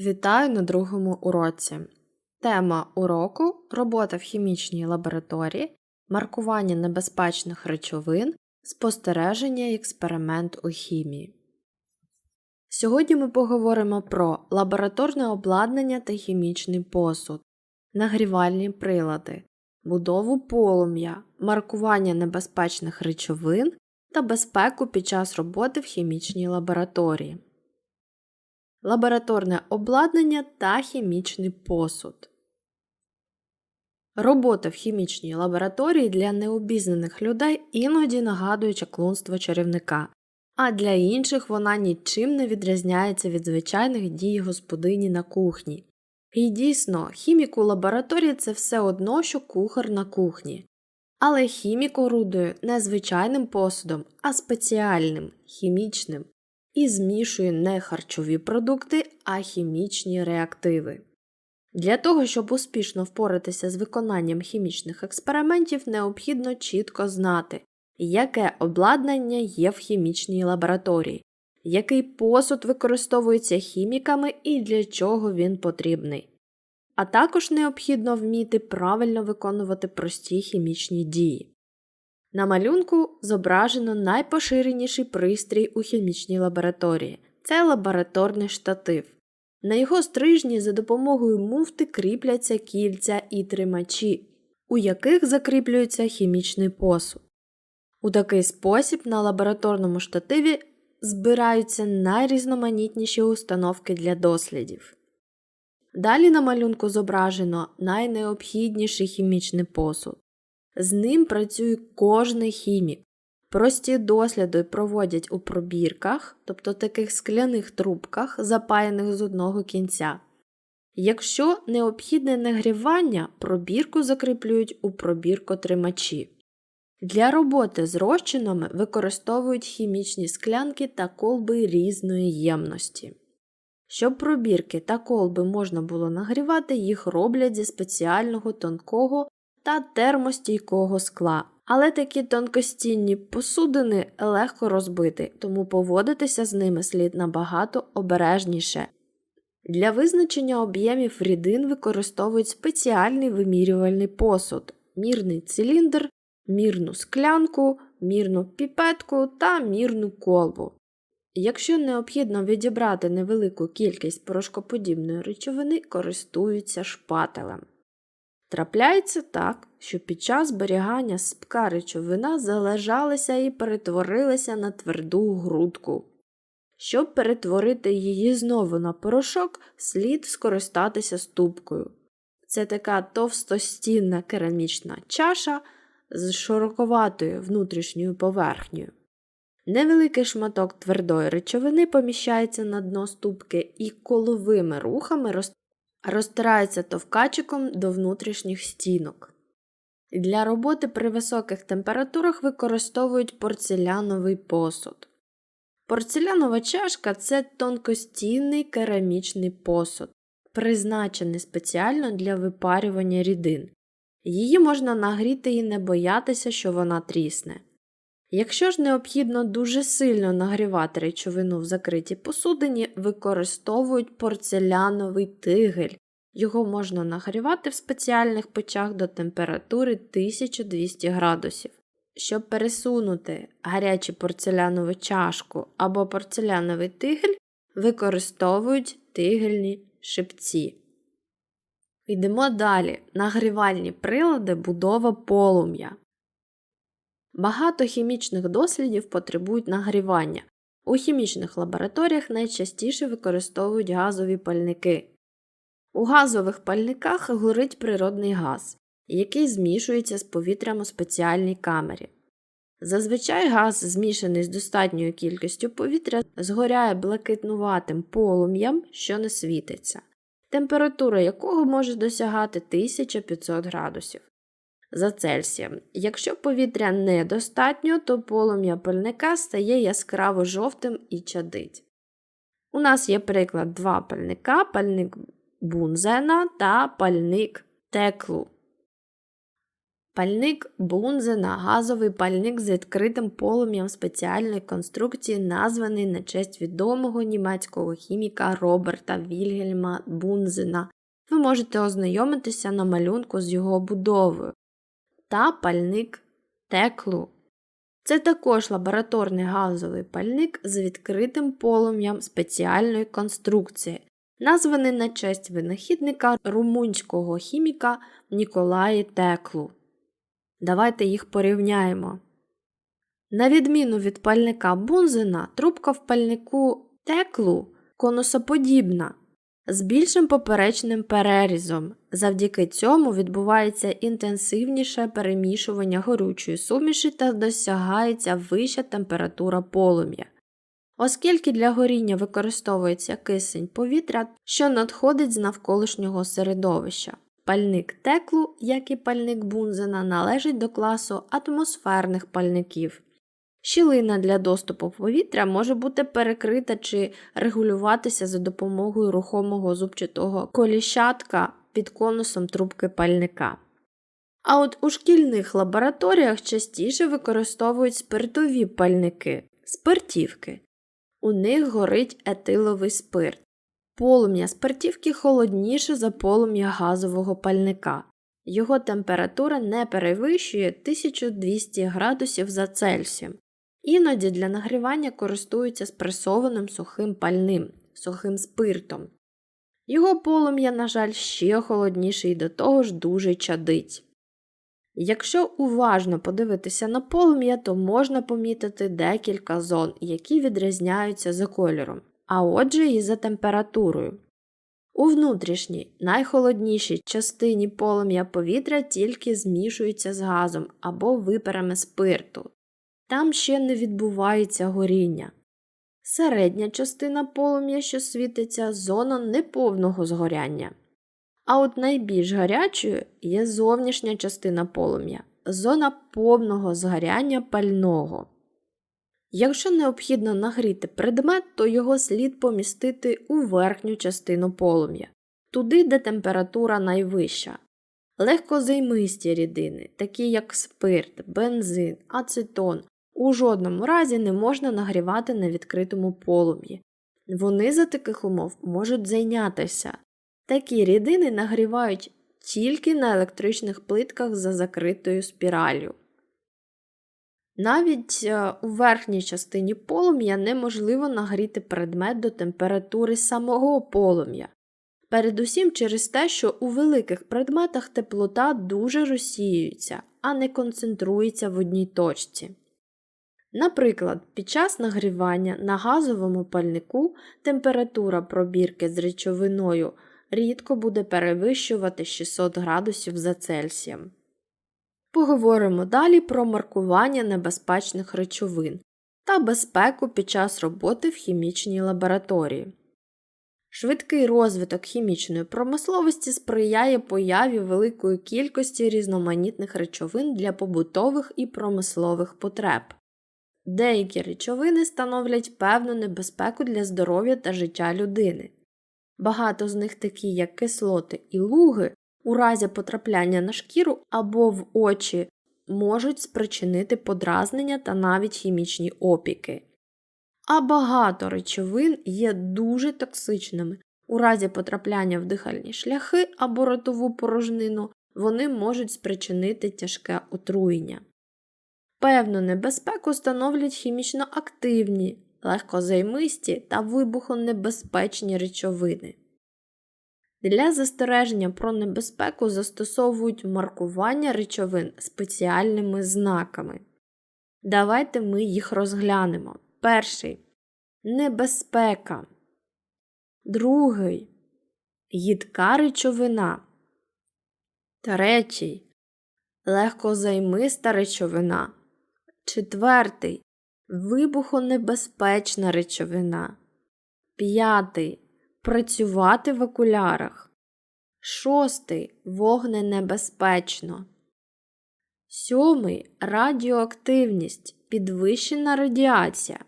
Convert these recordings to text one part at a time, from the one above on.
Вітаю на другому уроці. Тема уроку робота в хімічній лабораторії, маркування небезпечних речовин, спостереження і експеримент у хімії. Сьогодні ми поговоримо про лабораторне обладнання та хімічний посуд, нагрівальні прилади, будову полум'я, маркування небезпечних речовин та безпеку під час роботи в хімічній лабораторії лабораторне обладнання та хімічний посуд. Робота в хімічній лабораторії для необізнаних людей іноді нагадує чаклунство чарівника, а для інших вона нічим не відрізняється від звичайних дій господині на кухні. І дійсно, хімік у лабораторії це все одно, що кухар на кухні. Але хімік орудує не звичайним посудом, а спеціальним, хімічним, і змішує не харчові продукти, а хімічні реактиви. Для того, щоб успішно впоратися з виконанням хімічних експериментів, необхідно чітко знати, яке обладнання є в хімічній лабораторії, який посуд використовується хіміками і для чого він потрібний. А також необхідно вміти правильно виконувати прості хімічні дії. На малюнку зображено найпоширеніший пристрій у хімічній лабораторії це лабораторний штатив. На його стрижні за допомогою муфти кріпляться кільця і тримачі, у яких закріплюється хімічний посуд. У такий спосіб на лабораторному штативі збираються найрізноманітніші установки для дослідів. Далі на малюнку зображено найнеобхідніший хімічний посуд. З ним працює кожний хімік. Прості досліди проводять у пробірках, тобто таких скляних трубках, запаяних з одного кінця. Якщо необхідне нагрівання, пробірку закріплюють у пробіркотримачі. Для роботи з розчинами використовують хімічні склянки та колби різної ємності. Щоб пробірки та колби можна було нагрівати, їх роблять зі спеціального тонкого та термостійкого скла. Але такі тонкостінні посудини легко розбити, тому поводитися з ними слід набагато обережніше. Для визначення об'ємів рідин використовують спеціальний вимірювальний посуд, мірний циліндр, мірну склянку, мірну піпетку та мірну колбу. Якщо необхідно відібрати невелику кількість порошкоподібної речовини, користуються шпателем. Трапляється так, що під час зберігання спка речовина залежалася і перетворилася на тверду грудку. Щоб перетворити її знову на порошок, слід скористатися ступкою. Це така товстостінна керамічна чаша з широковатою внутрішньою поверхнею. Невеликий шматок твердої речовини поміщається на дно ступки і коловими рухами розтирається товкачиком до внутрішніх стінок. Для роботи при високих температурах використовують порцеляновий посуд. Порцелянова чашка це тонкостінний керамічний посуд, призначений спеціально для випарювання рідин. Її можна нагріти і не боятися, що вона трісне. Якщо ж необхідно дуже сильно нагрівати речовину в закритій посудині, використовують порцеляновий тигель. Його можна нагрівати в спеціальних печах до температури 1200 градусів. Щоб пересунути гарячу порцелянову чашку або порцеляновий тигель, використовують тигельні шипці. Йдемо далі. Нагрівальні прилади будова полум'я. Багато хімічних дослідів потребують нагрівання. У хімічних лабораторіях найчастіше використовують газові пальники. У газових пальниках горить природний газ, який змішується з повітрям у спеціальній камері. Зазвичай газ, змішаний з достатньою кількістю повітря, згоряє блакитнуватим полум'ям, що не світиться, температура якого може досягати 1500 градусів за Цельсієм. Якщо повітря недостатньо, то полум'я пальника стає яскраво жовтим і чадить. У нас є приклад два пальника, пальник бунзена та пальник теклу. Пальник Бунзена – газовий пальник з відкритим полум'ям спеціальної конструкції, названий на честь відомого німецького хіміка Роберта Вільгельма Бунзена. Ви можете ознайомитися на малюнку з його будовою. Та пальник Теклу. Це також лабораторний газовий пальник з відкритим полум'ям спеціальної конструкції, названий на честь винахідника румунського хіміка Ніколаї Теклу. Давайте їх порівняємо. На відміну від пальника Бунзена, трубка в пальнику теклу конусоподібна, з більшим поперечним перерізом. Завдяки цьому відбувається інтенсивніше перемішування горючої суміші та досягається вища температура полум'я. Оскільки для горіння використовується кисень повітря, що надходить з навколишнього середовища. Пальник теклу, як і пальник Бунзена, належить до класу атмосферних пальників. Щілина для доступу повітря може бути перекрита чи регулюватися за допомогою рухомого зубчатого коліщатка під конусом трубки пальника. А от у шкільних лабораторіях частіше використовують спиртові пальники спиртівки. У них горить етиловий спирт. Полум'я спиртівки холодніше за полум'я газового пальника. Його температура не перевищує 1200 градусів за Цельсієм. Іноді для нагрівання користуються спресованим сухим пальним, сухим спиртом. Його полум'я, на жаль, ще холодніше і до того ж дуже чадить. Якщо уважно подивитися на полум'я, то можна помітити декілька зон, які відрізняються за кольором, а отже і за температурою. У внутрішній, найхолоднішій частині полум'я повітря тільки змішується з газом або виперами спирту. Там ще не відбувається горіння. Середня частина полум'я, що світиться, зона неповного згоряння. А от найбільш гарячою є зовнішня частина полум'я, зона повного згоряння пального. Якщо необхідно нагріти предмет, то його слід помістити у верхню частину полум'я, туди, де температура найвища. Легкозаймисті рідини, такі як спирт, бензин, ацетон, у жодному разі не можна нагрівати на відкритому полум'ї. Вони за таких умов можуть зайнятися. Такі рідини нагрівають тільки на електричних плитках за закритою спіраллю. Навіть е, у верхній частині полум'я неможливо нагріти предмет до температури самого полум'я. Передусім через те, що у великих предметах теплота дуже розсіюється, а не концентрується в одній точці. Наприклад, під час нагрівання на газовому пальнику температура пробірки з речовиною рідко буде перевищувати 600 градусів за Цельсієм. Поговоримо далі про маркування небезпечних речовин та безпеку під час роботи в хімічній лабораторії. Швидкий розвиток хімічної промисловості сприяє появі великої кількості різноманітних речовин для побутових і промислових потреб. Деякі речовини становлять певну небезпеку для здоров'я та життя людини. Багато з них, такі як кислоти і луги, у разі потрапляння на шкіру або в очі можуть спричинити подразнення та навіть хімічні опіки. А багато речовин є дуже токсичними. У разі потрапляння в дихальні шляхи або ротову порожнину вони можуть спричинити тяжке отруєння. Певну небезпеку становлять хімічно активні, легкозаймисті та вибухонебезпечні речовини. Для застереження про небезпеку застосовують маркування речовин спеціальними знаками. Давайте ми їх розглянемо. Перший небезпека. Другий їдка речовина. Третій легкозаймиста речовина. Четвертий вибухонебезпечна речовина. П'ятий працювати в окулярах. Шостий вогненебезпечно. Сьомий радіоактивність, підвищена радіація.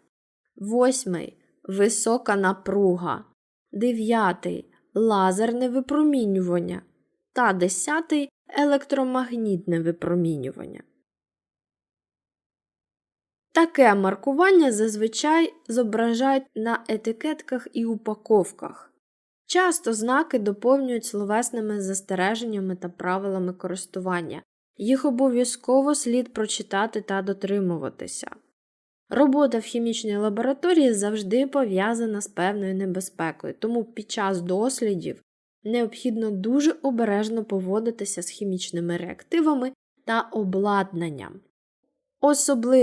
Восьмий висока напруга. Дев'ятий лазерне випромінювання. Та десятий електромагнітне випромінювання. Таке маркування зазвичай зображають на етикетках і упаковках. Часто знаки доповнюють словесними застереженнями та правилами користування. Їх обов'язково слід прочитати та дотримуватися. Робота в хімічній лабораторії завжди пов'язана з певною небезпекою, тому під час дослідів необхідно дуже обережно поводитися з хімічними реактивами та обладнанням. Особливо